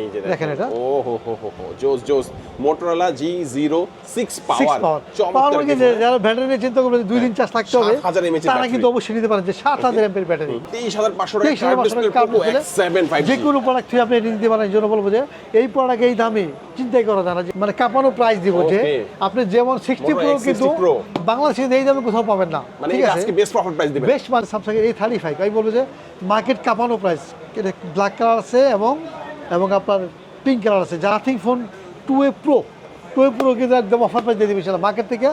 এই দেখেন এটা। ও হো হো হো হো। জোস জোস। Motorola G zero six six power power power মানে যারা ব্যাটারি চিন্তা করবে দুই দিন চার্জ থাকতে হবে 7000 mAh তারা কিন্তু অবশ্যই নিতে পারেন যে সাত হাজার এমপের ব্যাটারি তেইশ হাজার পাঁচশো টাকা তেইশ হাজার পাঁচশো টাকা ডিসপ্লে কার্ড দিলে সেভেন ফাইভ যে কোনো প্রোডাক্ট থেকে আপনি নিতে পারেন এই জন্য বলব যে এই প্রোডাক্ট এই দামে চিন্তাই করা যায় না মানে কাঁপানো প্রাইস দিব যে আপনি যেমন সিক্সটি Moto প্রো কিন্তু বাংলাদেশে এই দামে কোথাও পাবেন না। মানে আজকে বেস্ট প্রফিট প্রাইস দিবেন। বেস্ট মানে স্যামসাং এর এই থার্টি ফাইভ আমি বলব যে মার্কেট কাঁপানো প্রাইস ব্ল্যাক কালার আছে এবং এবং আপনার পিঙ্ক কালার আছে। Nothing phone two A pro two A pro কিন্তু একদম অফার প্রাইস দিয়ে দিবে মার্কেট থেকে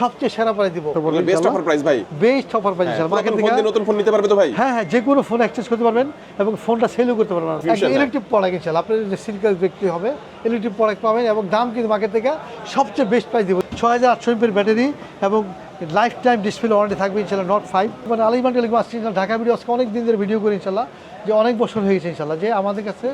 সবচেয়ে সেরা প্রাইস দিব। বেস্ট অফার প্রাইস ভাই। বেস্ট অফার প্রাইস ইনশাল্লাহ মার্কেট থেকে নতুন ফোন নিতে পারবে তো ভাই। হ্যাঁ হ্যাঁ যে কোনো ফোন এক্সচেঞ্জ করতে পারবেন এবং ফোনটা সেলও করতে পারবেন। হ্যাঁ। ইলেকট্রিক প্রোডাক্ট ইনশাল্লাহ আপনার যে সিরিয়াল ব্যক্তি হবে ইলেকট্রিক প্রোডাক্ট পাবেন এবং দাম কিন্তু মার্কেট থেকে সবচেয়ে বেস্ট প্রাইস দিব। ছয় হাজার আটশো এমপের ব্যাটারি এবং লাইফ টাইম ডিসপ্লে ওয়ারেন্টি থাকবে ইনশাল্লাহ নট ফাইভ মানে আলিমান টেলিকম আসছে ইনশাল্লাহ ঢাকা ভিডিও আজকে অনেক দিন ধরে ভিডিও করি ইনশাল্লাহ যে অনেক বছর হয়েছে গেছে ইনশাল্লাহ যে আমাদের কাছে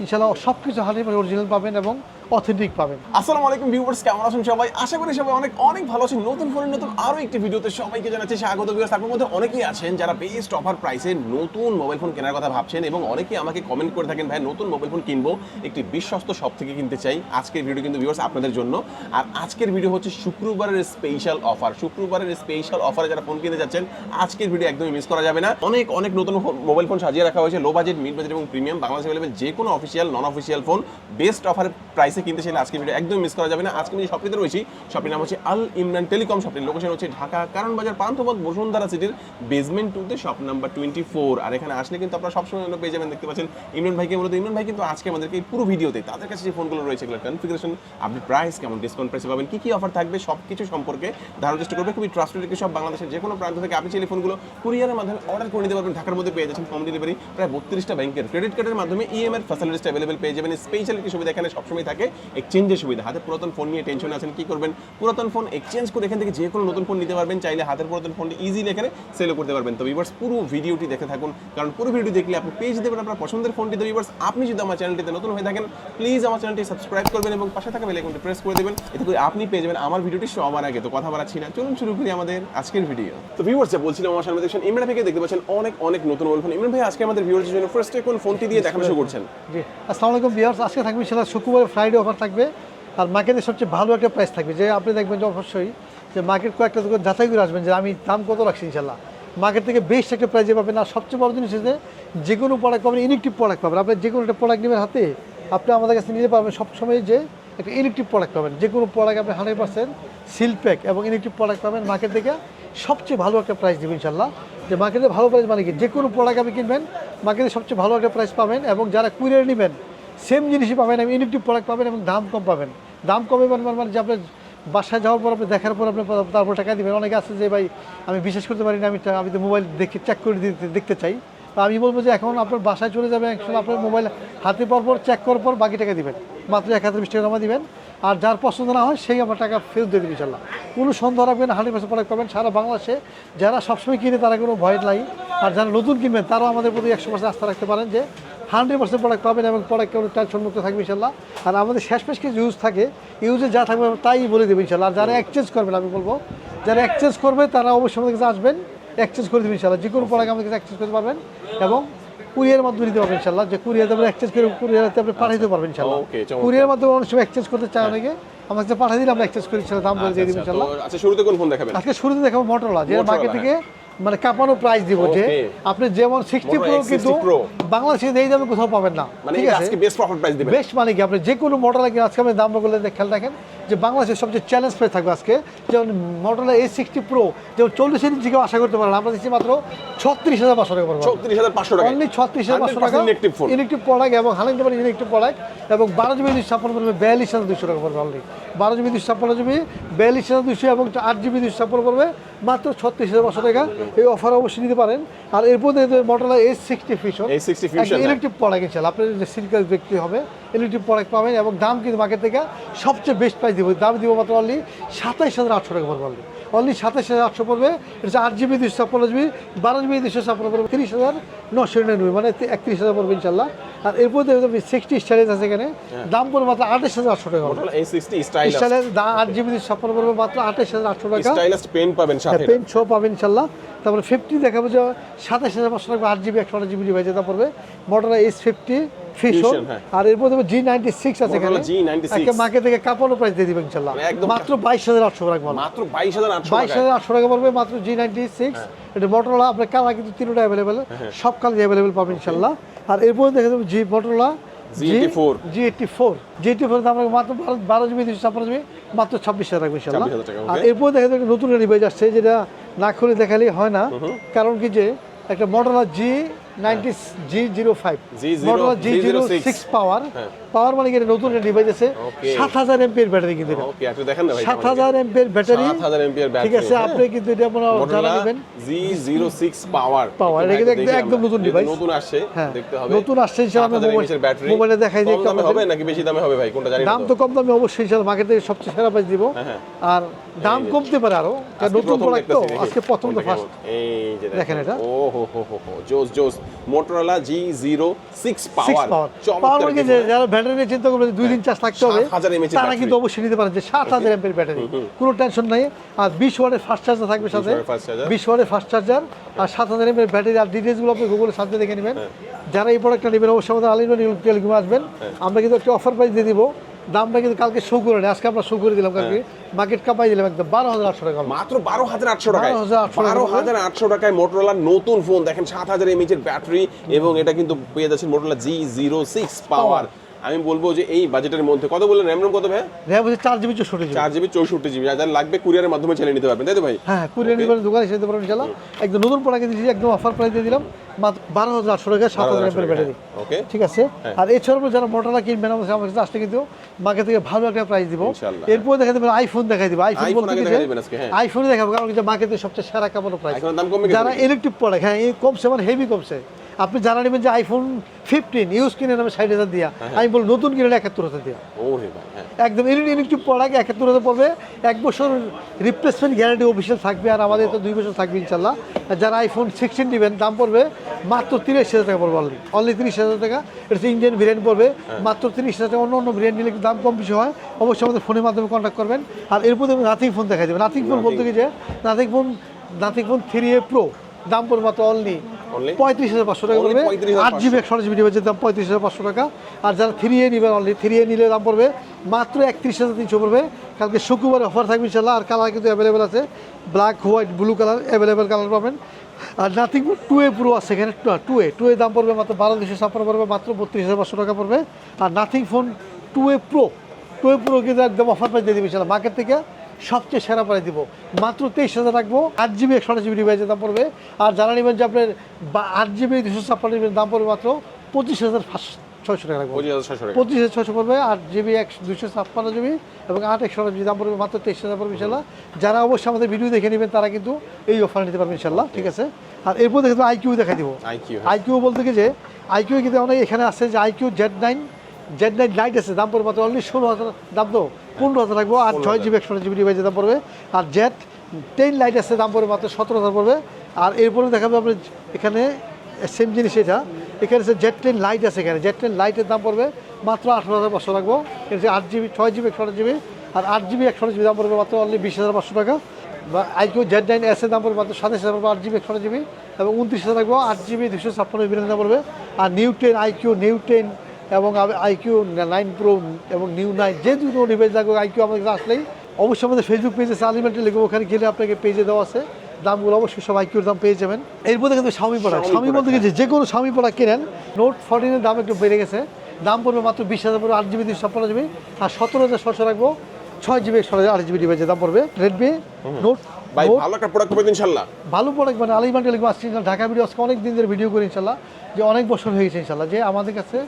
ইনশাল্লাহ সব কিছু হান্ড্রেড অরিজিনাল পাবেন এবং অথেন্টিক পাবেন। আসসালামু আলাইকুম ভিউয়ার্স, কেমন আছেন সবাই? আশা করি সবাই অনেক অনেক ভালো আছেন। নতুন ফোনের নতুন আরও একটি ভিডিওতে সবাইকে জানাচ্ছি স্বাগত ভিউয়ার্স। আপনার মধ্যে অনেকেই আছেন যারা বেস্ট অফার প্রাইসে নতুন মোবাইল ফোন কেনার কথা ভাবছেন এবং অনেকেই আমাকে কমেন্ট করে থাকেন, ভাই, নতুন মোবাইল ফোন কিনবো। একটি বিশ্বস্ত শপ থেকে কিনতে চাই। আজকের ভিডিও কিন্তু ভিউয়ার্স আপনাদের জন্য। আর আজকের ভিডিও হচ্ছে শুক্রবারের স্পেশাল অফার শুক্রবারের স্পেশাল অফারে যারা ফোন কিনতে যাচ্ছেন, আজকের ভিডিও একদমই মিস করা যাবে না। অনেক অনেক নতুন মোবাইল ফোন সাজিয়ে রাখা হয়েছে। লো বাজেট মিড বাজেট এবং প্রিমিয়াম বাংলাদেশ অ্যাভেলেবেল যে কোনো official non official phone best offer প্রাইসে কিনতে চাইলে আজকের ভিডিও একদম মিস করা যাবে না। আজকে আমি যে শপটিতে রয়েছি। শপটির নাম হচ্ছে আল ইমরান টেলিকম শপটির লোকেশন হচ্ছে ঢাকা, কারণ বাজার পান্থপথ বসুন্ধরা সিটির বেসমেন্ট টুতে শপ নাম্বার টোয়েন্টি ফোর আর এখানে আসলে কিন্তু আপনারা সবসময় পেয়ে যাবেন, দেখতে পাচ্ছেন ইমরান ভাইকে। মূলত ইমরান ভাই কিন্তু আজকে আমাদেরকে পুরো ভিডিওতে তাদের কাছে যে ফোনগুলো রয়েছে, এগুলোর কনফিগারেশন আপনি প্রাইস কেমন ডিসকাউন্ট প্রাইসে পাবেন, কি কি অফার থাকবে সব কিছু সম্পর্কে ধারণার চেষ্টা করবে। খুবই ট্রাস্টেড একটি সব বাংলাদেশের যে কোনো প্রান্ত থেকে আপনি চাইলে ফোনগুলো কুরিয়ারের মাধ্যমে অর্ডার করে নিতে পারবেন। ঢাকার মধ্যে পেয়ে যাচ্ছেন হোম ডেলিভারি প্রায় বত্রিশটা ব্যাংকের ক্রেডিট কার্ডের মাধ্যমে ইএমআই ফ্যাসিলিটিস অ্যাভেলেবল পেয়ে যাবেন। স্পেশাল একটি সুবিধা এখানে সবসময় থাকে। এক্সচেঞ্জের সুবিধা। হাতে পুরাতন ফোন নিয়ে টেনশন আছেন, কি করবেন? পুরাতন ফোন এক্সচেঞ্জ করে এখান থেকে যে কোনো নতুন ফোন নিতে পারবেন, চাইলে হাতের পুরাতন ফোনটি ইজিলি এখানে সেলও করতে পারবেন। তো ভিউয়ার্স পুরো ভিডিওটি দেখে থাকুন, কারণ পুরো ভিডিও দেখলে আপনি পেয়ে যেতে পারেন আপনার পছন্দের ফোনটি তো ভিউয়ার্স আপনি যদি আমার চ্যানেলটিতে নতুন হয়ে থাকেন প্লিজ আমার চ্যানেলটি সাবস্ক্রাইব করবেন এবং পাশে থাকা বেল আইকনটি প্রেস করে দেবেন। এতে করে আপনি পেয়ে যাবেন আমার ভিডিওটি সবার আগে। তো কথা বাড়াচ্ছি না, চলুন শুরু করি আমাদের আজকের ভিডিও তো ভিউয়ার্স যা বলছিলাম আমার সামনে, দেখছেন, ইমরান ভাইকে দেখতে পাচ্ছেন অনেক অনেক নতুন ফোন ইমরান ভাই, আজকে আমাদের ভিউয়ার্সের জন্য ফার্স্টে কোন ফোনটি দিয়ে দেখানো শুরু করছেন? জি, আসসালামু আলাইকুম বিয়ার্স আজকে থাকবে সেটা শুক্রবারে ফ্রাইডে অফার থাকবে আর মার্কেটে সবচেয়ে ভালো একটা প্রাইস থাকবে। যে আপনি দেখবেন যে অবশ্যই যে মার্কেট কয়েকটা দোকান যাচাই করে আসবেন যে আমি দাম কত রাখছি ইনশাল্লাহ মার্কেট থেকে বেস্ট একটা প্রাইজে পাবেন আর সবচেয়ে বড় জিনিস হচ্ছে যে কোনো প্রোডাক্ট পাবেন ইলেকট্রিক প্রোডাক্ট পাবেন। আপনি যে কোনো একটা প্রোডাক্ট নেবেন হাতে, আপনি আমাদের কাছে নিতে পারবেন সবসময় যে একটা ইলেকট্রিক প্রোডাক্ট পাবেন। যে কোনো প্রোডাক্ট আপনি হান্ড্রেড পার্সেন্ট সিল প্যাক এবং ইলেকট্রিক প্রোডাক্ট পাবেন মার্কেট থেকে সবচেয়ে ভালো একটা প্রাইস দেবেন ইনশাল্লাহ যে মার্কেটে ভালো প্রাইস মানে কি? যে কোনো প্রোডাক্ট আপনি কিনবেন, মার্কেটে সবচেয়ে ভালো একটা প্রাইস পাবেন এবং যারা কুরিয়ার নেবেন সেম জিনিসই পাবেন এবং ইলেকট্রিক প্রোডাক্ট পাবেন এবং দাম কম পাবেন। দাম কমে মানে মানে যে আপনার বাসায় যাওয়ার পর আপনি দেখার পর আপনি তারপর টাকা দিবেন। অনেকে আছে যে, ভাই, আমি বিশ্বাস করতে পারি না, আমি আমি তো মোবাইল দেখে চেক করে দিতে, দেখতে চাই। তো আমি বলব যে, এখন আপনার বাসায় চলে যাবে একসময় আপনার মোবাইল হাতে পাওয়ার পর চেক করার পর বাকি টাকা দিবেন। মাত্র এক হাজার বিশ টাকা জমা দিবেন। আর যার পছন্দ না হয়, সেই আমার টাকা ফেরত দিয়ে দেবে ইনশাল্লাহ। কোনো সন্দেহ রাখবেন হান্ড্রেড পার্সেন্ট প্রোডাক্ট পাবেন। সারা বাংলাদেশে যারা সবসময় কিনে, তারা কোনো ভয় নাই। আর যারা নতুন কিনবেন, তারাও আমাদের প্রতি একশো পার্সেন্ট আস্থা রাখতে পারেন যে হান্ড্রেড পার্সেন্ট প্রোডাক্ট পাবেন এবং প্রোডাক্ট কোনো টেনশন মুক্ত থাকবে ইনশাল্লাহ। আর আমাদের শেষ পেশ কিছু ইউজ থাকে ইউজে যা থাকবে তাই বলে দেবে ইনশাল্লাহ। আর যারা এক্সচেঞ্জ করবেন আমি বলব যারা এক্সচেঞ্জ করবে তারা অবশ্যই আমাদের কাছে আসবেন এক্সচেঞ্জ করে দেবেন ইনশাল্লাহ। যে কোনো প্রোডাক্ট আমাদের কাছে এক্সচেঞ্জ করতে পারবেন এবং কুরিয়ার মাধ্যমে নিতে পারবেন ইনশাল্লাহ। যে কুরিয়ার আপনি এক্সচেঞ্জ করে কুরিয়ারতে আপনি পাঠাতে পারবেন ইনশাল্লাহ। কুরিয়ার মাধ্যমে অনেক সময় এক্সচেঞ্জ করতে চায় অনেকে। আমার কাছে পাঠিয়ে দিলে আমরা এক্সচেঞ্জ করে ইনশাল্লাহ দাম বলে দিয়ে দেবেন আচ্ছা, ইনশাল্লাহ। আচ্ছা শুরুতে কোন ফোন দেখাবেন? আজকে শুরুতে দেখাবো মোটরলা যে মার্কেট থেকে মানে কাঁপানো প্রাইস দিব যে আপনি যেমন সিক্সটি Moto প্রো কিন্তু বাংলাদেশে এই দামে কোথাও পাবেন না। মানে ঠিক আছে? আজকে বেস্ট প্রফিট প্রাইস দিবেন। বেশ মানে কি? আপনি যে কোনো মোটরলা কিনে আজকে আমি দাম বলে খেয়াল রাখেন যে বাংলাদেশের সবচেয়ে চ্যালেঞ্জ প্রাইস থাকবে আজকে। যেমন মোটরলা এ সিক্সটি প্রো যেমন চল্লিশ ইঞ্চি কেউ আশা করতে পারেন আমরা দিচ্ছি মাত্র ছত্রিশ হাজার পাঁচশো টাকা চৌত্রিশ হাজার পাঁচশো টাকা। অনলি ছত্রিশ হাজার পাঁচশো টাকা। ইলেকট্রিক প্রোডাক্ট এবং হান্ড্রেড পার্সেন্ট ইলেকট্রিক প্রোডাক্ট এবং বারো জিবি দুশো ছাপ্পান্ন পড়বে বিয়াল্লিশ হাজার দুশো টাকা পড়বে অলরেডি বারো জিবি দুশো ছাপ্পান্ন জিবি বিয়াল্লিশ হাজার দুশো এবং আট জিবি দুশো ছাপ্পান্ন পড়বে। মাত্র ছত্রিশ হাজার পাঁচশো টাকা। এই অফার অবশ্যই নিতে পারেন। আর এরপর model S sixty fusion A60 Fusion। Electric product গেছে। আপনার যে দেখতে ব্যক্তি হবে ইলেকট্রিক প্রোডাক্ট পাবেন এবং দাম কিন্তু মার্কেট থেকে সবচেয়ে বেস্ট প্রাইস দিব। দাম দিব মাত্র অনলি সাতাইশ হাজার আটশো টাকা পড়বে অনলি অনলি সাতাইশ হাজার আটশো পড়বে। এটা হচ্ছে আট জিবি দুশো ছাপ্পান্ন জিবি বারো জিবি দুশো ছাপ্পান্ন পড়বে তিরিশ হাজার নশো নিরানব্বই মানে একত্রিশ হাজার পড়বে ইনশাল্লাহ আর এরপর সিক্সটি স্টাইলেজ আছে এখানে। দাম পড়বে মাত্র আঠাশ হাজার আটশো টাকা পড়বে। এই সিক্সটি স্টাইল স্টাইলের দাম আট জিবি দুশো ছাপ্পান্ন পড়বে মাত্র আঠাশ হাজার আটশো টাকা। পেন পাবেন পেন ছ পাবেন ইনশাল্লাহ তারপরে ফিফটি দেখাবো যে সাতাশ হাজার পাঁচশো টাকা আট জিবি একশো আট জিবি ডিভাইস দাম পড়বে। মডেল এস ফিফটি ফিশন হ্যাঁ। আর এরপর দেখব জি নাইনটি সিক্স আছে এখানে। Motorola G96 একে মার্কেট থেকে কাপড় প্রাইস দিয়ে দিবেন ইনশাল্লাহ। মাত্র বাইশ হাজার আটশো রাখব মাত্র বাইশ হাজার বাইশ হাজার আটশো টাকা পড়বে মাত্র জি নাইনটি সিক্স এটা মোটরলা আপনার কালার কিন্তু তিনটা অ্যাভেলেবেল হ্যাঁ, সব কালার অ্যাভেলেবেল পাবেন ইনশাল্লাহ। আর এরপর দেখে দেবো G Motorola G84 G eighty four G eighty four দাম মাত্র ছাব্বিশ হাজার রাখব ইনশাল্লাহ। 26,000 আর। এরপর দেখে একটা নতুন ডিভাইস আসছে যেটা না খুলে দেখালেই হয় না। কারণ কি যে একটা Motorola G ninety G zero five G zero six power হ্যাঁ। পাওয়ার মানে কি নতুন ডিভাইস আছে? সাত হাজার এমপির ব্যাটারি কিন্তু একটু সাত হাজার এমপির ব্যাটারি ঠিক আছে আপনি কিন্তু এটা আপনারা জানা নেবেন। G zero six power Power, এটা কিন্তু একদম- একদম নতুন device। নতুন আসছে হ্যাঁ। দেখতে হবে। নতুন আসছে ইনশাআল্লাহ মোবাইল ব্যাটারি মোবাইলে দেখাই কম দামে হবে নাকি বেশি দামে হবে ভাই? কোনটা জানি দাম তো। কম দামে অবশ্যই ইনশাআল্লাহ মার্কেট থেকে সবচেয়ে সেরা প্রাইস দিব। হ্যাঁ, হ্যাঁ। আর দাম কমতে পারে আরও। নতুন প্রোডাক্ট তো আজকে প্রথম তো ফার্স্ট এই যে দেখেন। এটা। ও হো হো হো হো। জোস জোস। Motorola G zero six power যারা ব্যাটারি চিন্তা করবে দুই দিন চার্জ থাকতে হবে। তারা কিন্তু অবশ্যই নিতে পারেন যে সাত হাজার এমপের ব্যাটারি কোনো টেনশন নাই। আর বিশ ওয়াটের ফাস্ট চার্জার থাকবে সাথে। বিশ ওয়াটের ফাস্ট চার্জার আর সাত হাজার এমপের ব্যাটারি আর ডিটেলসগুলো আপনি গুগলে সাথে দেখে নেবেন। যারা এই প্রোডাক্টটা নেবেন অবশ্যই আমাদের আলিমান টেলিকমে আসবেন। আমরা কিন্তু একটা অফার প্রাইস দিয়ে দিব। দামটা কিন্তু কালকে শো করে নেই আজকে আমরা শো করে দিলাম কালকে। মার্কেট কাপাই দিলাম একদম বারো হাজার আটশো টাকা মাত্র বারো হাজার আটশো টাকা 12,800 বারো হাজার আটশো টাকায় মোটরলার নতুন ফোন দেখেন সাত হাজার এমএচ এর ব্যাটারি এবং এটা কিন্তু পেয়ে যাচ্ছেন Motorola G zero six power আমি বলব যে এই বাজেটের মধ্যে কত বললেন? র্যাম রোম কত ভাই র্যাম হচ্ছে চার জিবি চৌষট্টি চার জিবি চৌষট্টি জিবি যাদের লাগবে কুরিয়ারের মাধ্যমে ছেলে নিতে পারবেন তাই তো ভাই? হ্যাঁ কুরিয়ার নিবেন দোকানে এসে দিতে পারবেন ইনশাল্লাহ একদম নতুন প্রোডাক্ট দিয়েছি একদম অফার প্রাইস দিয়ে দিলাম মাত্র বারো হাজার আটশো টাকা সাত হাজার এমপের ব্যাটারি ওকে ঠিক আছে? আর এছাড়াও যারা মোটরলা কিনবেন আমাদের আমার কাছে আসলে কিন্তু মার্কেট থেকে ভালো একটা প্রাইস দিব। এরপর দেখা দেবেন আইফোন দেখাই দিব। আইফোন বলতে আজকে, হ্যাঁ। আইফোন দেখাবো কারণ যে মার্কেটে সবচেয়ে সেরা কাপড় প্রাইস যারা ইলেকট্রিক প্রোডাক্ট হ্যাঁ এই কমছে মানে হেভি কমছে। আপনি জানা নেবেন যে আইফোন ফিফটিন ইউজ কিনে আমি ষাট হাজার দিয়া। হ্যাঁ, আমি বলি নতুন কিনে একাত্তর হাজার দিয়া। হ্যাঁ। একদম ইলেকট্রিক প্রোডাক্ট একাত্তর হাজার পড়বে। এক বছর রিপ্লেসমেন্ট গ্যারান্টি অফিসিয়াল থাকবে আর আমাদের তো দুই বছর থাকবে ইনশাল্লাহ। যারা আইফোন সিক্সটিন নেবেন দাম পড়বে মাত্র তিরিশ হাজার টাকা পড়বে অনলি অনলি তিরিশ হাজার টাকা। এটা ইন্ডিয়ান ভেরিয়েন্ট পড়বে। মাত্র তিরিশ হাজার টাকা। অন্য অন্য ভেরিয়েন্ট নিলে দাম কম বেশি হয়। অবশ্যই আমাদের ফোনের মাধ্যমে কন্ট্যাক্ট করবেন। আর এরপর নাথিং ফোন দেখা যাবে নাথিং ফোন বলতে কি যে nothing phone nothing phone three A pro দাম পড়বে মাত্র অনলি? পঁয়ত্রিশ হাজার পাঁচশো টাকা পড়বে। 35,500 আট জিবি একশো জিবি ডিভাইসের দাম পঁয়ত্রিশ হাজার পাঁচশো টাকা। আর যারা থ্রি এ নেবেন অনলি থ্রি এ নিলে দাম পড়বে মাত্র একত্রিশ হাজার তিনশো পড়বে। কালকে শুক্রবারে অফার থাকবে ইনশাল্লাহ আর কালার কিন্তু অ্যাভেলেবেল আছে। Black white blue colour available colour পাবেন। আর নাথিং টু এ প্রো আছে এখানে টু এ টু এ দাম পড়বে মাত্র বারো দুশো ছাপ্পান্ন পড়বে মাত্র বত্রিশ হাজার পাঁচশো টাকা পড়বে। আর nothing phone two A pro two A pro কিন্তু একদম অফার প্রাইস দিয়ে দিবে মার্কেট থেকে সবচেয়ে সেরা প্রাইস দিব। মাত্র তেইশ হাজার রাখব। আট জিবি একশো আট জিবি ডিভাইসের দাম পড়বে। আর যারা নেবেন যে আপনার বা- আট জিবি দুশো ছাপ্পান্ন জিবির দাম পড়বে মাত্র পঁচিশ হাজার ছয়শো টাকা রাখব। পঁচিশ হাজার ছশো পড়বে আট জিবি এক দুশো ছাপ্পান্ন জিবি এবং আট একশো জিবি দাম পড়বে মাত্র তেইশ হাজার পড়বে ইনশাল্লাহ। যারা অবশ্যই আমাদের ভিডিও দেখে নেবেন তারা কিন্তু এই অফার নিতে পারবে ইনশাল্লাহ ঠিক আছে? আর এরপর দেখে আইকিউ দেখাই দিব। আইকিউ আইকিউ বলতে কি যে আইকিউ কিন্তু অনেক এখানে আছে যে iQOO Z nine Z nine lite আছে, দাম পড়বে মাত্র অনলি ষোলো হাজার, দাম তো পনেরো হাজার রাখব আর ছয় জিবি একশো জিবি ডিভাইসের দাম পড়বে। আর জেড টেন লাইট আছে, দাম পড়বে মাত্র সতেরো হাজার পড়বে। আর এরপরে দেখাবো আপনার এখানে সেম জিনিস এটা। এখানে হচ্ছে জেড টেন লাইট আছে এখানে। জেড টেন লাইটের দাম পড়বে মাত্র আঠারো হাজার পাঁচশো রাখব এটা আট জিবি ছয় জিবি একশো জিবি আর আট জিবি একশো জিবি দাম পড়বে মাত্র অনলি বিশ হাজার পাঁচশো টাকা। বা আইকিউ জেড নাইন এস এর দাম পড়বে মাত্র সাতাশ হাজার পড়বে, আট জিবি একশো জিবি এবং উনত্রিশ হাজার রাখব আট জিবি দুশো ছাপ্পান্ন জিবি দাম পড়বে। আর Neo ten iQOO Neo ten এবং আইকিউ নাইন প্রো এবং নিউ নাইন যে দুটো ডিভাইস লাগবে আইকিউ আমাদের কাছে আসলেই অবশ্যই আমাদের ফেসবুক পেজে আলিমেন্টে লিখব ওখানে গেলে আপনাকে পেজে দেওয়া আছে। দামগুলো অবশ্যই সব আইকিউর দাম পেয়ে যাবেন। এরপরে কিন্তু স্বামী প্রোডাক্ট স্বামী বলতে গেছে যে কোনো স্বামী প্রোডাক্ট কেনেন নোট ফোরটিনের দাম একটু বেড়ে গেছে। দাম পড়বে মাত্র বিশ হাজার পড়বে আট জিবি দুশো ছাপ্পান্ন জিবি আর সতেরো হাজার ছশো রাখব ছয় জিবি একশো আট জিবি ডিভাইসের দাম পড়বে। রেডমি নোট ভাই ভালো একটা প্রোডাক্ট করবেন ইনশাল্লাহ। ভালো প্রোডাক্ট মানে আলিমান টেলিকম আসছে ঢাকা ভিডিও আজকে অনেক দিন ধরে ভিডিও করি ইনশাল্লাহ যে অনেক বছর হয়েছে গেছে ইনশাল্লাহ যে আমাদের কাছে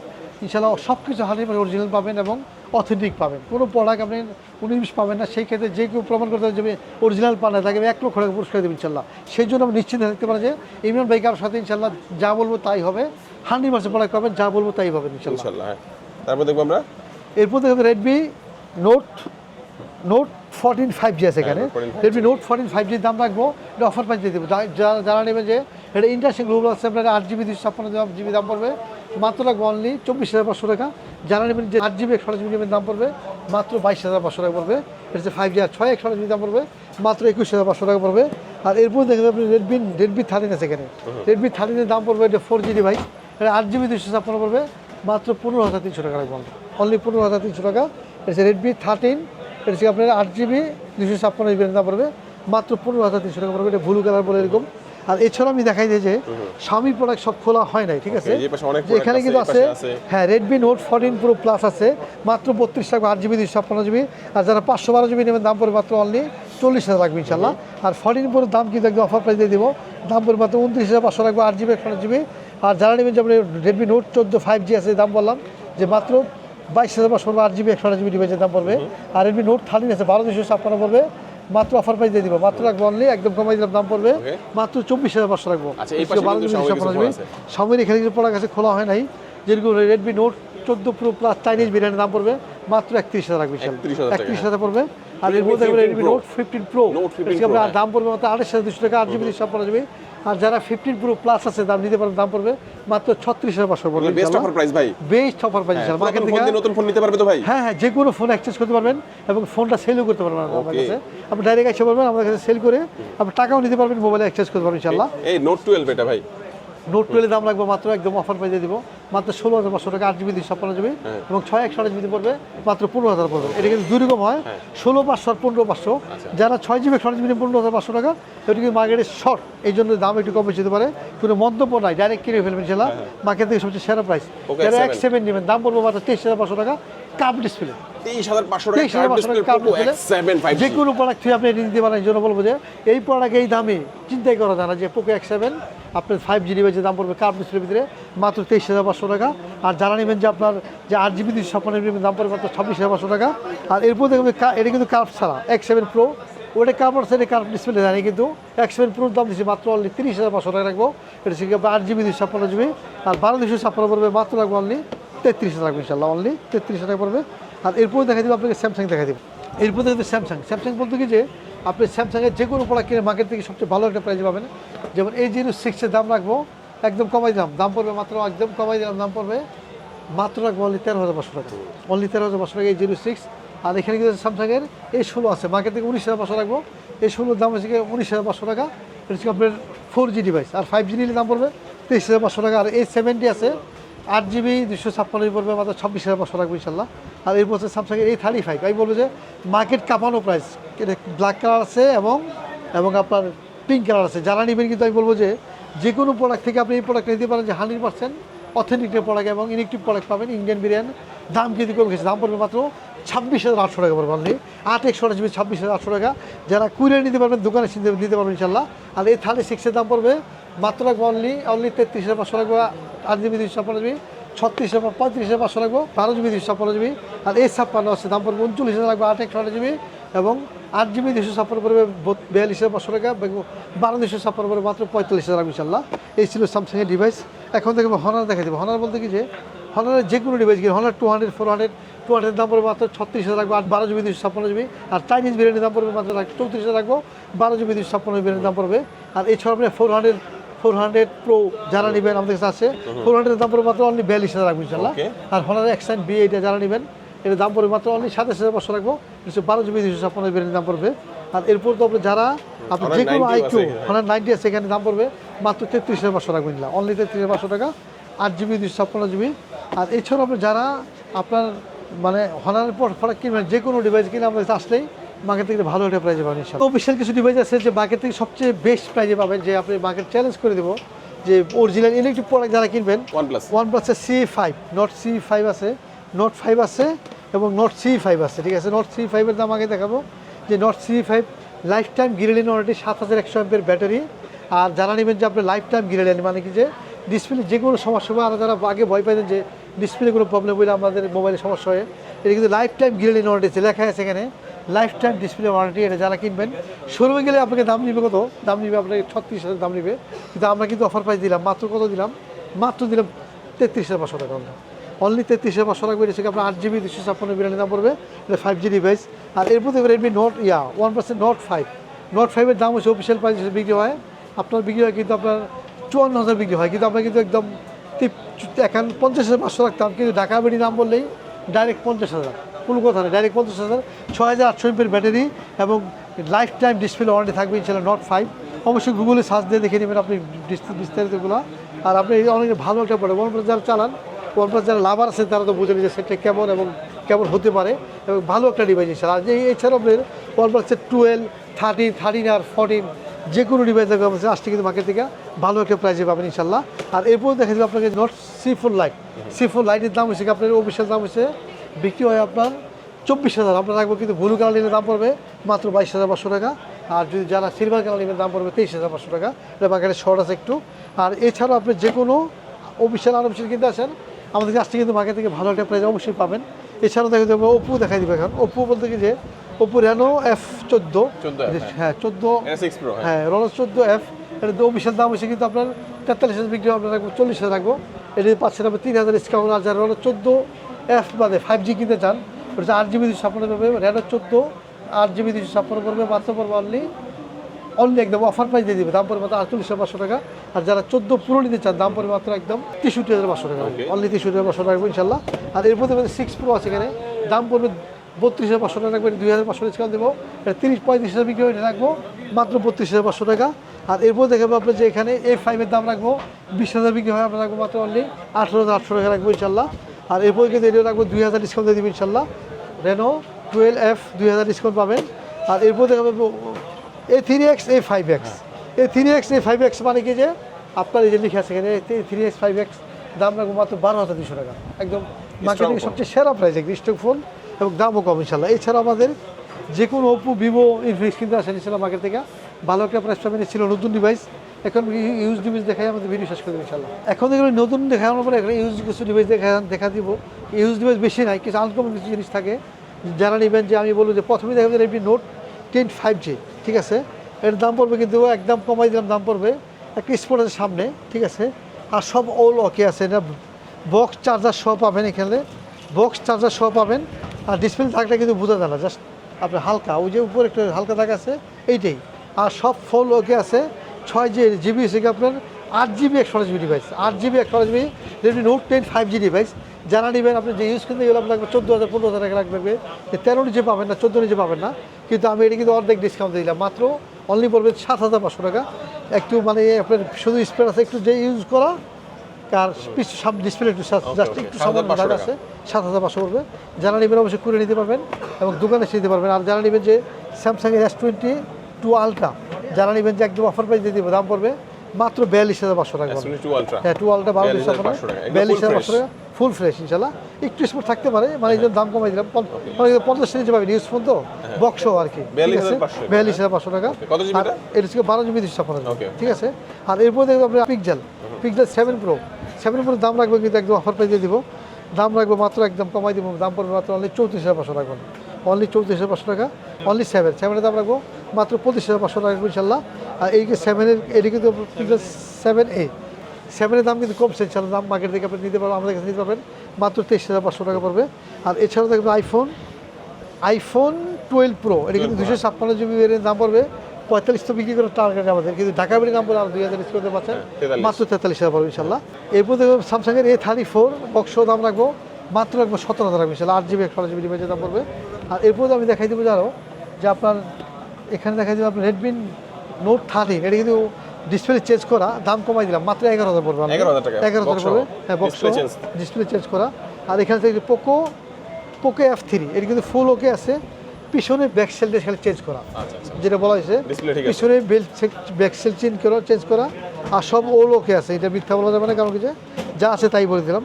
ইনশাল্লাহ সব কিছু হান্ড্রেড অরিজিনাল পাবেন এবং অথেন্টিক পাবেন। কোনো প্রোডাক্ট আপনি উনিশ পাবেন না সেই ক্ষেত্রে যে কেউ প্রমাণ করতে পারবে যে অরিজিনাল পান না তাকে এক লক্ষ টাকা পুরস্কার দেবেন ইনশাল্লাহ সেই জন্য আমি নিশ্চিত থাকতে পারি যে ইমরান ভাই কারোর সাথে ইনশাল্লাহ যা বলব তাই হবে। হান্ড্রেড পার্সেন্ট প্রোডাক্ট পাবেন যা বলব তাই পাবেন ইনশাল্লাহ হ্যাঁ। তারপর দেখব আমরা? এরপর দেখবেন Redmi Note note fourteen five G আছে এখানে। 14 রেডমি নোট ফোরটিন ফাইভ জির দাম রাখব এটা অফার প্রাইস দিয়ে দেবো। যারা যারা নেবেন যে এটা ইন্টারন্যাশনাল গ্লোবাল আছে আপনার আট জিবি দুশো ছাপ্পান্ন জিবি দাম পড়বে। মাত্র রাখব অনলি চব্বিশ হাজার পাঁচশো টাকা। যারা নেবেন যে আট জিবি একশো জিবি দাম পড়বে মাত্র বাইশ হাজার পাঁচশো টাকা পড়বে। এটা হচ্ছে ফাইভ জি আর ছয় একশো জিবি দাম পড়বে মাত্র একুশ হাজার পাঁচশো টাকা পড়বে। আর এরপর দেখবেন আপনি রেডমি রেডমি থার্টিন আছে এখানে। রেডমি থার্টিনের দাম পড়বে এটা ফোর জি ডিভাইস এটা আট জিবি দুশো ছাপ্পান্ন পড়বে মাত্র পনেরো হাজার তিনশো টাকা রাখব অনলি পনেরো হাজার তিনশো টাকা। এটা হচ্ছে রেডমি থার্টিন এটা হচ্ছে আপনার আট জিবি দুশো ছাপ্পান্ন জিবি দাম পড়বে মাত্র পনেরো হাজার তিনশো টাকা পড়বে। এটা ব্লু কালার বলে এরকম। আর এছাড়া আমি দেখাই দিই যে স্বামী প্রোডাক্ট সব খোলা হয় নাই ঠিক আছে? এখানে কিন্তু আছে। হ্যাঁ Redmi Note fourteen pro plus আছে মাত্র বত্রিশ টাকা আট জিবি দুশো ছাপ্পান্ন জিবি আর যারা পাঁচশো বারো জিবি নেবেন দাম পড়বে মাত্র অনলি চল্লিশ হাজার লাগবে ইনশাল্লাহ আর ফোরটিন প্রোর দাম কিন্তু একদম অফার প্রাইস দিয়ে দিব দাম পড়বে মাত্র উনত্রিশ হাজার পাঁচশো রাখব আট জিবি একশো জিবি আর যারা নেবেন যেমন রেডমি নোট চোদ্দ ফাইভ জি আছে দাম বললাম যে মাত্র বাইশ হাজার পাঁচশো আট জিবি একশো জিবি ডিভাইসের দাম পড়বে। আর রেডমি নোট থার্টিন আছে বারো দুশো ছাপ্পান্ন পড়বে। মাত্র অফার প্রাইস দিয়ে দিব। মাত্র রাখব অনলি একদম কমাই দিলাম দাম পড়বে। মাত্র চব্বিশ হাজার পাঁচশো রাখব। আচ্ছা। সামনের এখানে কিছু প্রোডাক্ট আছে খোলা হয় নাই। যেরকম রেডমি নোট চোদ্দ প্রো প্লাস চাইনিজ বিরিয়ানির দাম পড়বে মাত্র একত্রিশ হাজার রাখবে 31,000 একত্রিশ হাজার পড়বে। আর এর মধ্যে Redmi Note fifteen pro Note 15 Pro, হ্যাঁ। দাম পড়বে মাত্র আড়াইশ হাজার দুশো টাকা আট জিবি সব পড়া যাবে। আর যারা ফিফটিন প্রো প্লাস আছে দাম নিতে পারবে দাম পড়বে মাত্র ছত্রিশ হাজার পাঁচশো পড়বে বেস্ট অফার প্রাইস ভাই। বেস্ট অফার প্রাইস মার্কেট থেকে নতুন ফোন নিতে পারবে তো ভাই? হ্যাঁ হ্যাঁ যে কোনো ফোন এক্সচেঞ্জ করতে পারবেন এবং ফোনটা সেলও করতে পারবেন আমাদের. কাছে। আপনি ডাইরেক্ট এসে পারবেন আমাদের কাছে সেল করে আপনি টাকাও নিতে পারবেন মোবাইলে এক্সচেঞ্জ করতে পারবেন ইনশাল্লাহ। এই নোট টুয়েলভ এটা ভাই। নোট টুয়েলের দাম লাগবে মাত্র একদম অফার পাইতে দিব। মাত্র ষোলো হাজার পাঁচশো টাকা আট জিবি দুই ছাপ্পান্ন জিবি হ্যাঁ। এবং ছয় একশো আট জিবি পড়বে মাত্র পনেরো হাজার পড়বে। এটা কিন্তু দুই রকম হয় হ্যাঁ। ষোলো পাঁচশো আর পনেরো পাঁচশো। আচ্ছা। যারা ছয় জিবি একশো আট জিবি পনেরো হাজার পাঁচশো টাকা এটা কিন্তু মার্কেটের শর্ট এই জন্য দাম একটু কম হতে পারে। কোনো মন্তব্য নাই ডাইরেক্ট কিনে ফেলবেন সেটা মার্কেট থেকে সবচেয়ে সেরা প্রাইস যারা এক সেভেন নেবেন দাম পড়বে মাত্র তেইশ হাজার পাঁচশো টাকা কাপ ডিসপ্লে যে কোনো প্রোডাক্ট আপনি নিতে পারেন এই জন্য বলব যে এই প্রোডাক্ট এই দামে চিন্তাই করা যায় না যে পোকো এক্স সেভেন আপনার ফাইভ জি ডিভাইসের দাম পড়বে কাপ ডিসপ্লের ভিতরে? মাত্র তেইশ হাজার পাঁচশো টাকা। আর যারা নেবেন যে আপনার যে আট জিবি দুশো ছাপ্পান্ন জিবি দাম পড়বে মাত্র ছাব্বিশ হাজার পাঁচশো টাকা। আর এরপর দেখবেন এটা কিন্তু কার্ভ ছাড়া এক্স সেভেন প্রো ওটা কাপড় সেটা কার্ভ ডিসপ্লে জানি কিন্তু এক্স সেভেন প্রোর দাম দিচ্ছে মাত্র অনলি তিরিশ হাজার পাঁচশো টাকা রাখব। এটা আপনার আট জিবি দুশো ছাপ্পান্ন জিবি আর বারো দুশো ছাপ্পান্ন পড়বে মাত্র রাখব অনলি তেত্রিশ হাজার রাখব ইনশাল্লাহ অনলি তেত্রিশ হাজার টাকা পড়বে। আর এরপর দেখা দেবো, আপনাকে স্যামসাং দেখা দেবো। এরপর দেখবে স্যামসাং স্যামসাং বলতে কি যে আপনি স্যামসাংয়ের যে কোনো প্রোডাক্ট কিনে মার্কেট থেকে সবচেয়ে ভালো একটা প্রাইস পাবেন। যেমন এই জিরো সিক্সের দাম রাখব, একদম কমাই দিলাম। দাম পড়বে মাত্র, একদম কমাই দিলাম, দাম পড়বে মাত্র রাখব অনলি তেরো হাজার পাঁচশো টাকা। অনলি তেরো হাজার পাঁচশো টাকা এই জিরো সিক্স আর এখানে কিন্তু স্যামসাংয়ের এই ষোলো আছে। মার্কেট থেকে উনিশ হাজার পাঁচশো রাখব। এই ষোলোর দাম হচ্ছে উনিশ হাজার পাঁচশো টাকা। এটা হচ্ছে আপনার ফোর জি ডিভাইস আর ফাইভ জি নিলে দাম পড়বে তেইশ হাজার পাঁচশো টাকা। আর এই সেভেন্টি আছে আট জিবি দুশো ছাপ্পান্ন পড়বে, মাত্র ছাব্বিশ হাজার পাঁচশো রাখব ইনশাল্লাহ। আর এরপর হচ্ছে স্যামসাংয়ের এই থার্টি ফাইভ আমি বলব যে মার্কেট কাঁপানো প্রাইস এটা ব্ল্যাক কালার আছে এবং এবং আপনার পিঙ্ক কালার আছে। যারা নেবেন কিন্তু আমি বলব যে যে কোনো প্রোডাক্ট থেকে আপনি এই প্রোডাক্ট নিতে পারেন যে হান্ড্রেড পার্সেন্ট অথেন্টিক প্রোডাক্ট এবং ইলেকট্রিক প্রোডাক্ট পাবেন ইন্ডিয়ান বিরিয়ানি। দাম কিন্তু কমে গেছে। দাম পড়বে মাত্র ছাব্বিশ হাজার আটশো টাকা পড়বে অনলি আট একশো জিবি ছাব্বিশ হাজার আটশো টাকা। যারা কুরিয়ার নিতে পারবেন, দোকানে নিতে পারবেন ইনশাল্লাহ। আর এই থার্টি সিক্সের দাম পড়বে মাত্র রাখব অনলি অনলি তেত্রিশ হাজার পাঁচশো রাখব আট জিবি দুইশো ছাপ্পান্ন জিবি, ছত্রিশ হাজার, পঁয়ত্রিশ হাজার পাঁচশো রাখব বারো জিবি দুইশো ছাপ্পান্ন জিবি, আর এই ছাপ্পান্ন আছে, দাম পড়বে উনচল্লিশ হাজার লাগবে, আট একশো জিবি, এবং আট জিবি দুশো ছাপ্পান্ন পড়বে বিয়াল্লিশ হাজার পাঁচশো টাকা বারো দুশো ছাপ্পান্ন পড়বে মাত্র পঁয়তাল্লিশ হাজার ইনশাল্লাহ এই ছিল স্যামসাংয়ের ডিভাইস এখন দেখব হনার দেখা দেবো। হনার বলতে কি যে হনারের যে কোনো ডিভাইস কিনে Honor two hundred four hundred two hundred দাম পড়বে মাত্র ছত্রিশ হাজার রাখব আর বারো জিবি দুশো ছাপ্পান্ন জিবি, আর চাইনিজ বিরিয়ানির দাম পড়বে মাত্র চৌত্রিশ হাজার লাগবে, বারো জিবি দুশো ছাপ্পান্ন বিরিয়ানির দাম পড়বে। আর এছাড়া আপনি four hundred four hundred pro যারা নেবেন আমাদের কাছে আছে ফোর হান্ড্রেড দাম পড়বে মাত্র অনলি বিয়াল্লিশ হাজার রাখব ইনশাল্লাহ. আর হনার এক্সাইন বি এটা যারা নেবেন এর দাম পড়বে মাত্র অনলি সাতাশ হাজার পাঁচশো রাখব। একশো বারো জিবি দুশো ছাপ্পান্ন বিরিয়ানির দাম পড়বে। আর এরপর তো আপনি যারা আপনি যে কোনো 90 আইকিউ হনার নাইনটি আছে এখানে দাম পড়বে মাত্র তেত্রিশ হাজার পাঁচশো রাখবেন অনলি তেত্রিশ হাজার পাঁচশো টাকা আট জিবি দুশো ছাপ্পান্ন জিবি আর এছাড়াও আপনি যারা আপনার মানে হনারের পর প্রোডাক্ট কিনবেন যে কোনো ডিভাইস কিনে আমাদের কাছে আসলেই মার্কেট থেকে ভালো একটা প্রাইজে পাবেন অফিসিয়াল কিছু ডিভাইস আছে যে মার্কেট থেকে সবচেয়ে বেস্ট প্রাইজে পাবেন যে আপনি মার্কেট চ্যালেঞ্জ করে দেবো যে অরিজিনাল ইলেকট্রিক প্রোডাক্ট যারা কিনবেন ওয়ান প্লাস ওয়ান প্লাসের C five note C five আছে নোট ফাইভ আছে এবং নোট সি ফাইভ আছে ঠিক আছে? নোট সি ফাইভের দাম আগে দেখাবো যে note C five life time গিরেলিন warranty সাত হাজার একশো এমপের ব্যাটারি আর যারা নেবেন যে আপনি লাইফ টাইম গিরেলেন মানে কি যে ডিসপ্লে যে কোনো সমস্যা বা যারা আগে ভয় পাইতেন যে ডিসপ্লে কোনো প্রবলেম হলে আমাদের মোবাইলে সমস্যা হয় এটা কিন্তু লাইফ টাইম গিরেলিন ওয়ারেন্টি লেখা আছে এখানে। লাইফ টাইম ডিসপ্লে ওয়ারেন্টি এটা যারা কিনবেন শোরুমে গেলে আপনাকে দাম নিবে কত? দাম নিবে আপনাকে ছত্রিশ হাজার দাম নিবে। কিন্তু আমরা কিন্তু অফার প্রাইস দিলাম, মাত্র কত দিলাম? মাত্র দিলাম তেত্রিশ হাজার পাঁচশো টাকা আমরা। অনলি তেত্রিশ হাজার পাঁচশো টাকা বেরিয়েছে আপনার আট জিবি দুশো ছাপ্পান্ন বিরিয়ানি দাম পড়বে, এটা ফাইভ জি ডিভাইস আর এরপর দেখবেন রেডমি নোট ইয়া one percent note five note ফাইভের দাম হচ্ছে অফিসিয়াল প্রাইস হিসেবে বিক্রি হয়। আপনার বিক্রি হয় কিন্তু আপনার চুয়ান্ন হাজার বিক্রি হয়। কিন্তু আমরা কিন্তু একদম এখন পঞ্চাশ হাজার পাঁচশো রাখতাম। কিন্তু ঢাকা বেরি দাম বললেই ডাইরেক্ট পঞ্চাশ হাজার। কোনো কথা নেই। ডাইরেক্ট পঞ্চাশ হাজার ছয় হাজার আটশো এমপের ব্যাটারি এবং লাইফ টাইম ডিসপ্লে ওয়ারেন্টি থাকবে, ইনশাল্লাহ নট ফাইভ অবশ্যই গুগলে সার্চ দিয়ে দেখে নেবেন আপনি বিস্ত- বিস্তারিতগুলো। আর আপনি অনেক ভালো একটা পড়ে ওয়ান প্লাস যারা চালান ওয়ানপ্লাস যারা লাভার আছে, তারা তো বুঝেন যে সেটটা কেমন এবং কেমন হতে পারে এবং ভালো একটা ডিভাইস ইনশাল্লাহ। আর এছাড়াও আপনার ওয়ানপ্লাসের টুয়েলভ থার্টিন থার্টিন আর ফোরটিন যে কোনো ডিভাইস দেখবে আমাদের আসছে কিন্তু মার্কেট থেকে ভালো একটা প্রাইসে পাবেন ইনশাল্লাহ। আর এরপর দেখা যাবে আপনাকে note C four lite C four লাইটের দাম হচ্ছে আপনার অফিসিয়াল দাম হচ্ছে বিক্রি হয় আপনার চব্বিশ হাজার। আপনার রাখব কিন্তু ব্লু কালার নিলে দাম পড়বে মাত্র বাইশ হাজার পাঁচশো টাকা। আর যদি যারা সিলভার কালার নেবেন দাম পড়বে তেইশ হাজার পাঁচশো টাকা। এটা মার্কেটে শর্ট আছে একটু। আর এছাড়াও আপনি যে কোনো অফিসিয়াল আর অফিসিয়াল কিনতে আসেন আমাদের কাছ থেকে কিন্তু মার্কেট থেকে ভালো একটা প্রাইস অবশ্যই পাবেন। এছাড়াও দেখা যাবে ওপো দেখাই দিবে এখন। ওপো বলতে কি যে ওপো রেনো এফ চোদ্দ। হ্যাঁ। হ্যাঁ চোদ্দ। হ্যাঁ। হ্যাঁ রোলার চোদ্দ এফ এটা অফিসিয়াল দাম হচ্ছে কিন্তু আপনার তেতাল্লিশ হাজার বিক্রি আপনার রাখব চল্লিশ হাজার রাখব। এটা পাচ্ছেন আপনার তিন হাজার ডিসকাউন্ট আর যারা রোলার চোদ্দ এফ বাদে ফাইভ জি কিনতে চান ওটা আট জিবি দুশো ছাপ্পান্ন পাবে র্যাডো চোদ্দ আট জিবি দুশো ছাপ্পান্ন করবে মাত্র পড়বে অনলি অনলি একদম অফার প্রাইস দিয়ে দেবে দাম পড়বে মাত্র আটচল্লিশ হাজার পাঁচশো টাকা। আর যারা চোদ্দ পুরো নিতে চান দাম পড়বে মাত্র একদম তেষট্টি হাজার পাঁচশো টাকা। অনলি তেষট্টি হাজার পাঁচশো টাকা ইনশাল্লাহ আর এরপর দেখবেন সিক্স প্রো আছে এখানে দাম পড়বে বত্রিশ হাজার পাঁচশো টাকা রাখবেন দুই হাজার পাঁচশো ডিসকাউন্ট দেবো। এটা তিরিশ পঁয়ত্রিশ হাজার বিক্রি করে রাখব মাত্র বত্রিশ হাজার পাঁচশো টাকা। আর এরপর দেখাবো আপনার যে এখানে এ ফাইভের দাম রাখব বিশ হাজার বিক্রি হয় আমরা রাখব মাত্র অনলি আঠেরো হাজার আটশো টাকা রাখব ইনশাল্লাহ আর এরপর কিন্তু এটিও রাখব দুই হাজার ডিসকাউন্ট দিয়ে দেবো ইনশাল্লাহ। রেনো টুয়েলভ এফ দুই হাজার ডিসকাউন্ট পাবেন। আর এরপর দেখাবো A three X A five X A three X A five X মানে কি যে আপনার এই যে লিখে আছে এখানে থ্রি এক্স ফাইভ এক্স দাম রাখব মাত্র বারো হাজার দুশো টাকা। একদম মার্কেটিং সবচেয়ে সেরা প্রাইস একদম স্টক ফোন এবং দামও কম ইনশাল্লাহ। এছাড়া আমাদের যে কোনো ওপো ভিভো ইনফিনিক্স কিনতে আসেন ইনশাল্লাহ মার্কেট থেকে। ভালো একটা প্রাইস পাবেন ছিল নতুন ডিভাইস এখন ইউজ ডিভাইস দেখাই আমাদের ভিডিও শেষ করে দেবো ইনশাল্লাহ এখন এগুলো নতুন দেখানোর পরে এখানে ইউজ কিছু ডিভাইস দেখা দেখা দিব। ইউজ ডিভাইস বেশি নাই, কিছু আনকমন কিছু জিনিস থাকে। যারা নেবেন যে আমি বলব যে প্রথমেই দেখাবো Redmi Note ten five G ঠিক আছে? এর দাম পড়বে কিন্তু একদম কমাই দিলাম, দাম পড়বে। একটা স্পোর্ট আছে সামনে, ঠিক আছে? আর সব অল ওকে আছে। এটা বক্স চার্জার সহ পাবেন এখানে। বক্স চার্জার সহ পাবেন। আর ডিসপ্লে দাগটা কিন্তু বোঝা যায় না জাস্ট আপনার হালকা। ওই যে উপরে একটা হালকা দাগ আছে, এইটাই। আর সব ফোন ওকে আছে। ছয় জি জিবি কি আপনার? আট জিবি একশো জিবি ডিভাইস আট জিবি একশো GB Redmi Note ten five G device যারা নেবেন আপনি যে ইউজ করতে গেলে আপনার লাগবে চোদ্দ হাজার পনেরো হাজার টাকা লাগবে। তেরো নিচে পাবেন না চোদ্দ নিচে পাবেন না। কিন্তু আমি এটা কিন্তু অর্ধেক ডিসকাউন্ট দিলাম। মাত্র অনলি পড়বে সাত হাজার পাঁচশো টাকা। একটু মানে আপনার শুধু স্প্রে আছে একটু যে ইউজ করা কার পিছু সাম ডিসপ্লে একটু জাস্ট একটু 7,500 সামান্য দাগ আছে। সাত হাজার পাঁচশো পড়বে। যারা নেবেন অবশ্যই করে নিতে পারবেন এবং দোকানে এসে নিতে পারবেন। আর যারা নেবেন যে স্যামসাংয়ের এস টোয়েন্টি টু আলট্রা যারা নেবেন যে একদম অফার প্রাইস দিয়ে দিব দাম পড়বে মাত্র বিয়াল্লিশ হাজার পাঁচশো টাকা পড়বে। S22 Ultra হ্যাঁ টু আলট্রা বারো 42,500 টাকা, বিয়াল্লিশ হাজার পাঁচশো টাকা ফুল ফ্রেশ ইনশাল্লাহ। একটু স্পোর্ট থাকতে পারে মানে এই দাম কমাই দিলাম মানে পঞ্চাশ নিচে পাবেন ইউজ ফোন তো? বক্স আর কি। ঠিক আছে? বিয়াল্লিশ হাজার পাঁচশো টাকা। আর এটা? হচ্ছে বারো জিবি দুশো ঠিক আছে? আর এরপর দেখব আপনার Pixel Pixel seven pro seven pro দাম রাখব কিন্তু একদম অফার প্রাইস দিয়ে দিব। দাম রাখব মাত্র একদম কমাই দিব দাম পড়বে মাত্র অনলি চৌত্রিশ হাজার পাঁচশো রাখবেন অনলি চৌত্রিশ হাজার পাঁচশো টাকা অনলি সেভেন সেভেনের দাম রাখব মাত্র পঁচিশ হাজার পাঁচশো টাকা ইনশাল্লাহ। আর এই যে সেভেনের এটি কিন্তু সেভেন এ সেভেনের দাম কিন্তু কমছে ইনশাল্লাহ দাম মার্কেট থেকে আপনি নিতে পারবেন আমাদের কাছে নিতে পারবেন মাত্র তেইশ হাজার পাঁচশো টাকা পড়বে। আর এছাড়াও দেখবেন আইফোন আইফোন টুয়েলভ প্রো এটা কিন্তু দুশো ছাপ্পান্ন জিবি এর দাম পড়বে। পঁয়তাল্লিশ তো বিক্রি করে টার্গেট আমাদের কিন্তু ঢাকা বেরি দাম পড়বে আর দুই হাজার করতে পারছেন। হ্যাঁ, 43 মাত্র তেতাল্লিশ হাজার পড়বে ইনশাল্লাহ। এরপর দেখব স্যামসাংয়ের এ থার্টি ফোর বক্স দাম রাখব মাত্র রাখব সতেরো হাজার রাখব ইনশাল্লাহ আট জিবি একশো জিবি ডিভাইসের দাম পড়বে। আর এরপর আমি দেখাই দেবো জানো যে আপনার এখানে দেখাই দেবো আপনার রেডমি নোট থার্টিন এটা কিন্তু ডিসপ্লে চেঞ্জ করা দাম কমাই দিলাম মাত্র এগারো হাজার পড়বে 11,000 টাকা, এগারো হাজার। পড়বে। হ্যাঁ বক্স ডিসপ্লে চেঞ্জ করা। আর এখানে থেকে পোকো পোকো এফ থ্রি এটা কিন্তু ফুল ওকে আছে। পিছনে ব্যাক সেলটা খালি চেঞ্জ করা। আচ্ছা আচ্ছা। যেটা বলা হয়েছে। পিছনে বেল ব্যাক সেল চেঞ্জ করা চেঞ্জ করা। আর সব ওল ওকে আছে এটা মিথ্যা বলা যাবে না কারণ কি যে যা আছে তাই বলে দিলাম।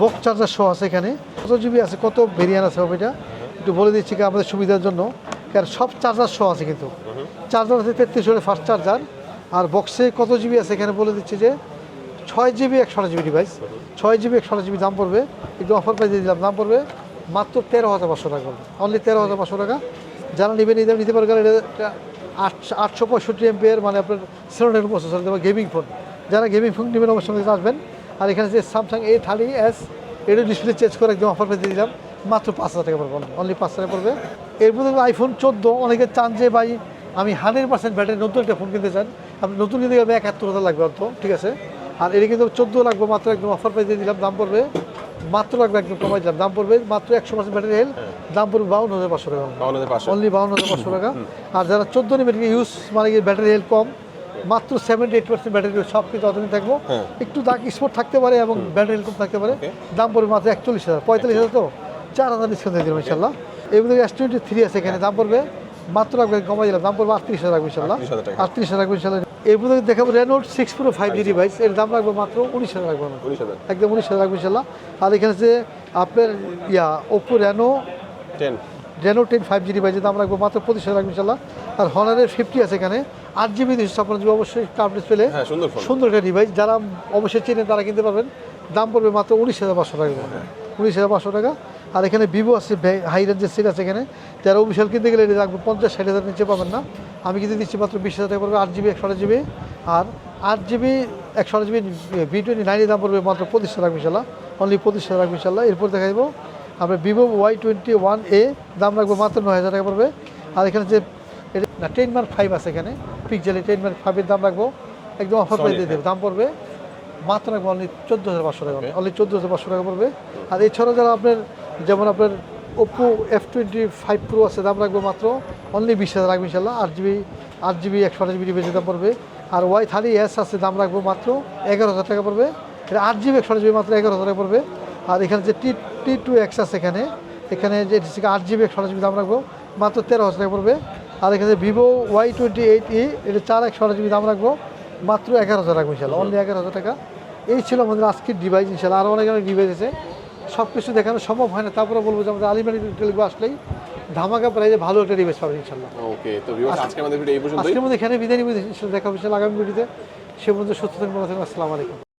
বক্স চার্জার সহ আছে এখানে। কত জিবি আছে কত ভেরিয়ান আছে হবে এটা? একটু বলে দিচ্ছি কি আমাদের সুবিধার জন্য। কারণ সব চার্জার শো আছে কিন্তু। চার্জার আছে তেত্রিশ ওয়াটের ফাস্ট চার্জার আর বক্সে কত জিবি আছে এখানে বলে দিচ্ছি যে, ছয় জিবি একশো জিবি ডিভাইস ছয় জিবি একশো জিবি দাম পড়বে। একটু অফার প্রাইস দিয়ে দিলাম, দাম পড়বে মাত্র তেরো হাজার পাঁচশো টাকা। অনলি তেরো হাজার পাঁচশো টাকা। যারা নেবেন এই দাম নিতে পারবেন এটা আটশো আটশো পঁয়ষট্টি এমপিয়ার মানে আপনার সেভেন প্রসেসর দেবো গেমিং ফোন যারা গেমিং ফোন নেবেন, অবশ্যই আসবেন। আর এখানে যে স্যামসাং এ থার্টি এস এটা ডিসপ্লে চেঞ্জ করে একদম অফার দিয়ে দিলাম। মাত্র পাঁচ হাজার টাকা পড়বে অনলি পাঁচ হাজার পড়বে। এর মধ্যে আইফোন চোদ্দ অনেকে চান যে ভাই আমি হান্ড্রেড পার্সেন্ট ব্যাটারি নতুন একটা ফোন কিনতে চান আপনি নতুন কিনতে গেলে একাত্তর হাজার লাগবে অর্থ ঠিক আছে? আর এটা কিন্তু চোদ্দ লাগবে মাত্র একদম অফার প্রাইস দিয়ে দিলাম দাম পড়বে মাত্র লাগবে একদম কমাই দিলাম দাম পড়বে মাত্র একশো পার্সেন্ট ব্যাটারি হেল দাম পড়বে বাউন্ন হাজার পাঁচশো টাকা। অনলি বাউন্ন হাজার পাঁচশো টাকা। আর যারা চোদ্দ নেবেন ইউজ মানে কি ব্যাটারি হেল কম মাত্র সেভেন্টি এইট পার্সেন্ট ব্যাটারি সব কিছু অতদিন থাকব। হ্যাঁ। একটু দাগ স্পোর্ট থাকতে পারে এবং ব্যাটারি কম থাকতে পারে। দাম পড়বে মাত্র একচল্লিশ হাজার পঁয়তাল্লিশ হাজার তো? চার হাজার ডিসকাউন্ট দিয়ে দেবো ইনশাল্লাহ। মধ্যে এস টোয়েন্টি থ্রি আছে এখানে দাম পড়বে মাত্র রাখবে কমাই দিলাম দাম পড়বে আটত্রিশ হাজার রাখব ইনশাল্লাহ। 38,000 টাকা। আটত্রিশ হাজার রাখব ইনশাল্লাহ। মধ্যে দেখাবো Reno six pro five G device এর দাম রাখব মাত্র উনিশ হাজার রাখব। একদম উনিশ হাজার রাখব ইনশাল্লাহ। আর এখানে যে আপনার ইয়া Oppo Reno ten Reno ten five G ডিভাইসের দাম রাখব মাত্র পঁচিশ হাজার রাখব ইনশাল্লাহ। আর হনারের ফিফটি আছে এখানে। আট জিবি দুশো ছাপ্পান্ন জিবি অবশ্যই কার্ড ডিসপ্লে হ্যাঁ সুন্দর একটা ডিভাইস যারা অবশ্যই চেনে তারা কিনতে পারবেন। দাম পড়বে মাত্র উনিশ হাজার পাঁচশো টাকা। উনিশ হাজার পাঁচশো টাকা। আর এখানে ভিভো আছে হাই রেঞ্জের সেট আছে এখানে। তেরো বিশাল কিনতে গেলে এটা রাখব পঞ্চাশ ষাট হাজার নিচে পাবেন না। আমি কিন্তু দিচ্ছি মাত্র বিশ হাজার টাকা পড়বে আট জিবি একশো জিবি আর আট জিবি একশো জিবি ভি টোয়েন্টি নাইনের দাম পড়বে মাত্র পঁচিশ হাজার রাখব ইনশাল্লাহ অনলি পঁচিশ হাজার রাখব ইনশাল্লাহ এরপর দেখা যাব আমরা Vivo Y twenty one A দাম রাখব মাত্র নয় হাজার টাকা পড়বে। আর এখানে যে না টেন মার্ক ফাইভ আছে এখানে। পিকজেলে টেন মার্ক ফাইভের দাম রাখব। একদম অফার প্রাইস দিয়ে দেবে দাম পড়বে মাত্র রাখব অনলি চোদ্দ হাজার পাঁচশো টাকা। অনলি চোদ্দ হাজার পাঁচশো টাকা পড়বে। আর এছাড়াও যারা আপনার যেমন আপনার Oppo F twenty five pro আছে, দাম রাখব মাত্র অনলি বিশ হাজার রাখব ইনশাল্লাহ, আট জিবি আট জিবি একশো আট জিবি বেশি দাম পড়বে। আর ওয়াই থার্টি এস আছে, দাম রাখব মাত্র এগারো হাজার টাকা পড়বে। এটা আট জিবি একশো জিবি মাত্র এগারো হাজার টাকা পড়বে। আর এখানে যে টি টি টু এক্স আছে এখানে এখানে যে আট জিবি একশো জিবি দাম রাখব মাত্র তেরো হাজার টাকা পড়বে। আর এখানে Vivo Y twenty eight E এটা চার একশো আট জিবি দাম রাখব মাত্র এগারো হাজার রাখব ইনশাল্লাহ অনলি এগারো হাজার টাকা। এই ছিল আমাদের আজকের ডিভাইস ইনশাল্লাহ আরও অনেক অনেক ডিভাইস আছে। সব কিছু দেখানো সম্ভব হয় না। তারপরে বলব যে আমাদের আলিমারি টেলিগো আসলেই ধামাকা প্রাইজে ভালো একটা ডিভাইস পাবেন ইনশাল্লাহ। ওকে তো ভিউয়ার্স আজকে আমাদের ভিডিও এই পর্যন্তই। আজকে আমাদের এখানে বিদায় নিবে দেখা হচ্ছে আগামী ভিডিওতে সে পর্যন্ত সুস্থ থাকবেন আসসালামু আলাইকুম।